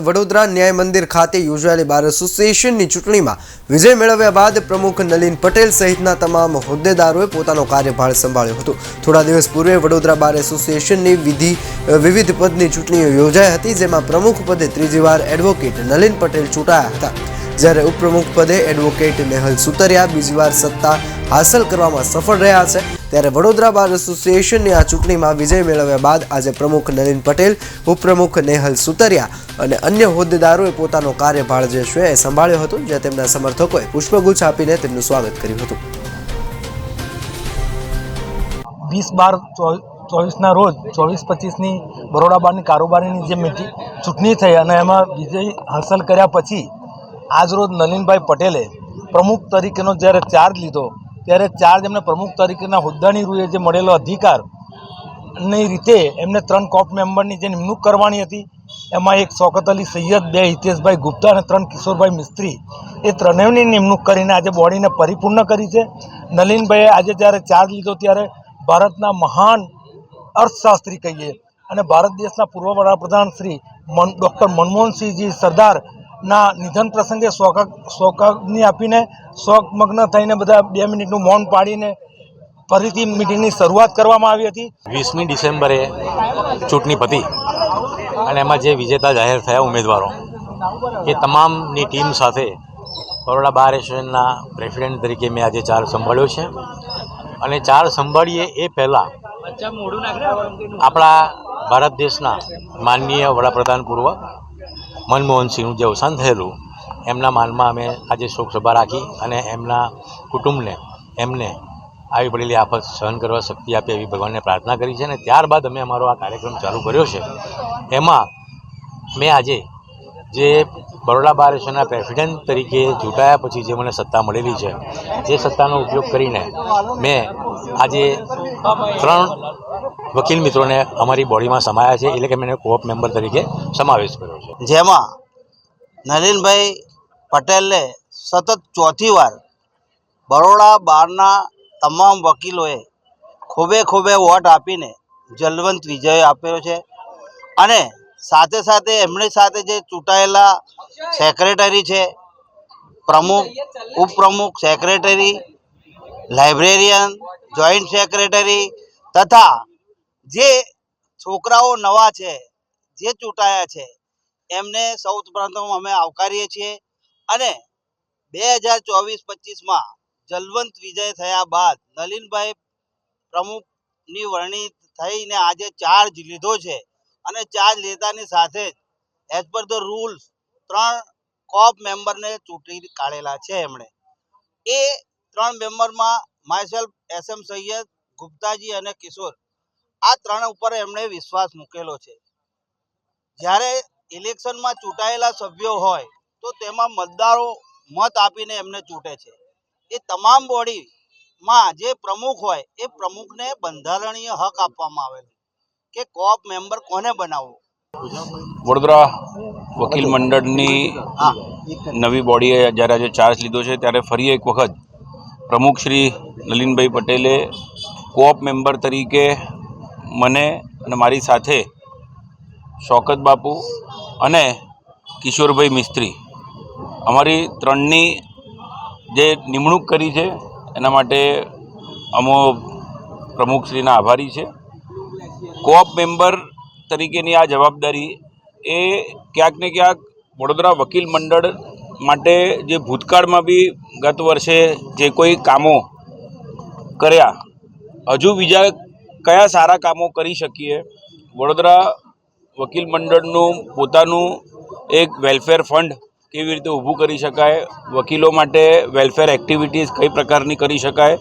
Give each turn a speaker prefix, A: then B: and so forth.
A: વડોદરા ન્યાય મંદિર ખાતે યોજાયેલી બાર એસોસિએશનની ચૂંટણીમાં વિજય મેળવ્યા બાદ પ્રમુખ નલિન પટેલ સહિતના તમામ હોદ્દેદારોએ પોતાનો કાર્યભાર સંભાળ્યો હતો. થોડા દિવસ પૂર્વે વડોદરા બાર એસોસિએશનની વિધિ વિવિધ પદની ચૂંટણીઓ યોજાઈ હતી, જેમાં પ્રમુખ પદે ત્રીજી વાર એડવોકેટ નલિન પટેલ ચૂંટાયા હતા. જ્યારે ઉપપ્રમુખ પદે એડવોકેટ નેહલ સુતરિયા બીજી વાર સત્તા હાંસલ કરવામાં સફળ રહ્યા છે, ત્યારે વડોદરા બાર એસોસિએશનની આ ચૂંટણીમાં વિજય મેળવ્યા બાદ આજે પ્રમુખ નલિન પટેલ, ઉપપ્રમુખ નેહલ સુતરિયા અને અન્ય હોદ્દેદારોએ પોતાનો કાર્યભાર જે છે એ સંભાળ્યો હતો જ્યાં તેમના સમર્થકોએ પુષ્પગુચ્છ આપીને તેમનું સ્વાગત કર્યું હતું.
B: વીસ બાર ચોવીસના રોજ ચોવીસ પચીસની બરોડા બારની કારોબારીની જે મીટિંગ ચૂંટણી થઈ અને એમાં વિજય હાંસલ કર્યા પછી આજરોજ નલિનભાઈ પટેલે પ્રમુખ તરીકેનો જ્યારે ચાર્જ લીધો, ત્યારે ચાર્જ એમને પ્રમુખ તરીકેના હોદ્દાની રૂએ જે મળેલો અધિકારની રીતે એમને ત્રણ કોપ મેમ્બરની જે નિમણૂક કરવાની હતી, એમાં એક શોકત અલી સૈયદ, બે હિતેશભાઈ ગુપ્તા અને ત્રણ કિશોરભાઈ મિસ્ત્રી, એ ત્રણેયની નિમણૂક કરીને આજે બોડીને પરિપૂર્ણ કરી છે. નલિનભાઈએ આજે જ્યારે ચાર્જ લીધો ત્યારે ભારતના મહાન અર્થશાસ્ત્રી કહીએ અને ભારત દેશના પૂર્વ વડાપ્રધાન શ્રી મન, ડૉક્ટર મનમોહનસિંહજી સરદારના નિધન પ્રસંગે શોક શોકાગ્નિ આપીને શોકમગ્ન થઈને બધા બે મિનિટનું મૌન પાડીને ફરીથી મિટિંગની શરૂઆત કરવામાં આવી હતી.
C: વીસમી ડિસેમ્બરે ચૂંટણી પતી અને એમાં જે વિજેતા જાહેર થયા ઉમેદવારો, એ તમામની ટીમ સાથે બરોડા બાર એસોસિએશનના પ્રેસિડેન્ટ તરીકે મેં આજે ચાર સંભાળ્યો છે. અને ચાર સંભાળીએ એ પહેલાં આપણા ભારત દેશના માનનીય વડાપ્રધાન પૂર્વ મનમોહનસિંહનું જે અવસાન થયેલું, એમના માનમાં અમે આજે શોકસભા રાખી અને એમના કુટુંબને, એમને આવી પડેલી આફત સહન કરવા શક્તિ આપે એવી ભગવાનને પ્રાર્થના કરી છે અને ત્યારબાદ અમે અમારો આ કાર્યક્રમ ચાલુ કર્યો છે. એમાં મેં આજે જે બરોડા બાર એસોસિએશનના પ્રેસિડેન્ટ તરીકે ચૂંટાયા પછી જે મને સત્તા મળેલી છે, જે સત્તાનો ઉપયોગ કરીને મેં આજે ત્રણ વકીલ મિત્રોને અમારી બોડીમાં સમાયા છે, એટલે કે મેં કોઓપ મેમ્બર તરીકે સમાવેશ કર્યો છે.
D: જેમાં નલિનભાઈ પટેલને સતત ચોથી વાર બરોડા બારના તમામ વકીલોએ ખૂબે ખૂબે વોટ આપીને જલવંત વિજય આપ્યો છે અને સાથે સાથે એમની સાથે જે ચૂંટાયેલા સેક્રેટરી છે, પ્રમુખ, ઉપપ્રમુખ સેક્રેટરી લાઇબ્રેરિયન જોઈન્ટ સેક્રેટરી તથા જે છોકરાઓ નવા છે, જે ચૂંટાયા છે, એમને સૌ પ્રથમ અમે આવકારીએ છીએ અને બે હજાર ચોવીસ પચીસમાં જલવંત વિજય થયા બાદ નલિનભાઈ પ્રમુખની વરણી થઈને આજે ચાર્જ લીધો છે. અને ચાર્જ લેતાની સાથે જ એઝ પર ધ રૂલ્સ ત્રણ કોપ મેમ્બરને ચૂંટી કાઢેલા છે એમણે. એ ત્રણ મેમ્બરમાં myself S M Syed, Guptaji અને કિશોર, આ ત્રણ ઉપર એમણે વિશ્વાસ મૂકેલો છે. જ્યારે ઇલેક્શનમાં ચૂંટાયેલા સભ્યો હોય, તો તેમાં મતદારો મત આપીને એમને ચૂંટે છે. એ તમામ બોડીમાં જે પ્રમુખ હોય, એ પ્રમુખને બંધારણીય હક આપવામાં આવેલો કે કોપ મેમ્બર કોને બનાવો
E: વડોદરા વકીલ મંડળની નવી બોડીએ જ્યારે આજે ચાર્જ લીધો છે ત્યારે ફરી એક વખત પ્રમુખ શ્રી નલિનભાઈ પટેલે કોપ મેમ્બર તરીકે મને અને મારી સાથે શોકત બાપુ અને કિશોરભાઈ મિસ્ત્રી અમારી ત્રણની જે નિમણૂક કરી છે એના માટે અમો પ્રમુખશ્રીના આભારી છે. કોઓપ મેમ્બર તરીકેની આ જવાબદારી એ ક્યાંક ને ક્યાંક વડોદરા વકીલ મંડળ માટે જે ભૂતકાળમાં બી ગત વર્ષે જે કોઈ કામો કર્યા, હજુ બીજા કયા સારા કામો કરી શકીએ? વડોદરા વકીલ મંડળનું પોતાનું એક વેલફેર ફંડ કેવી રીતે ઊભું કરી શકાય? વકીલો માટે વેલફેર એક્ટિવિટીઝ કઈ પ્રકારની કરી શકાય?